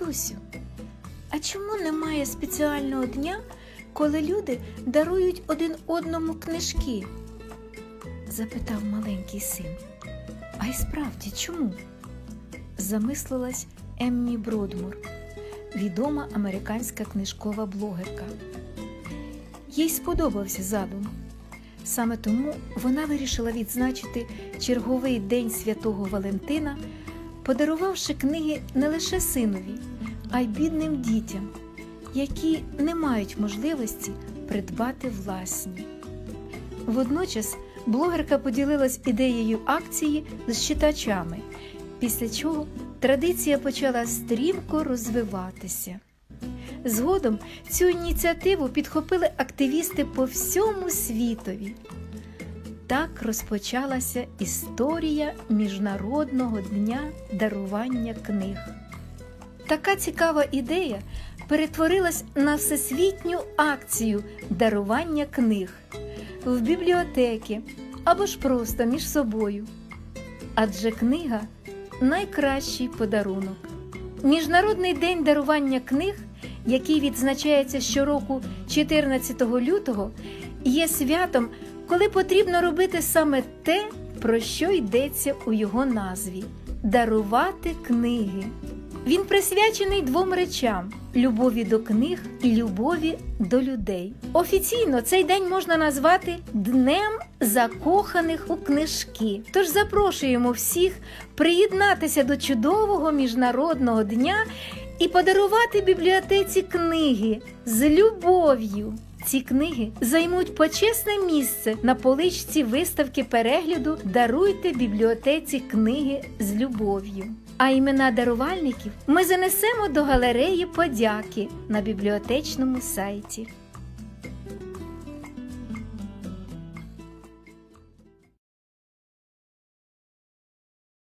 Матусю, а чому немає спеціального дня, коли люди дарують один одному книжки? запитав маленький син. А й справді чому? замислилась Еммі Бродмур, відома американська книжкова блогерка. Їй сподобався задум. Саме тому вона вирішила відзначити черговий день святого Валентина, подарувавши книги не лише синові, а й бідним дітям, які не мають можливості придбати власні. Водночас блогерка поділилась ідеєю акції з читачами, після чого традиція почала стрімко розвиватися. Згодом цю ініціативу підхопили активісти по всьому світові. Так розпочалася історія Міжнародного дня дарування книг. Така цікава ідея перетворилась на всесвітню акцію дарування книг в бібліотеки або ж просто між собою. Адже книга найкращий подарунок. Міжнародний день дарування книг, який відзначається щороку 14 лютого, є святом, коли потрібно робити саме те, про що йдеться у його назві дарувати книги. Він присвячений двом речам: любові до книг і любові до людей. Офіційно цей день можна назвати Днем закоханих у книжки. Тож запрошуємо всіх приєднатися до чудового міжнародного дня і подарувати бібліотеці книги з любов'ю. Ці книги займуть почесне місце на поличці виставки перегляду Даруйте бібліотеці книги з любов'ю. А імена дарувальників ми занесемо до галереї подяки на бібліотечному сайті.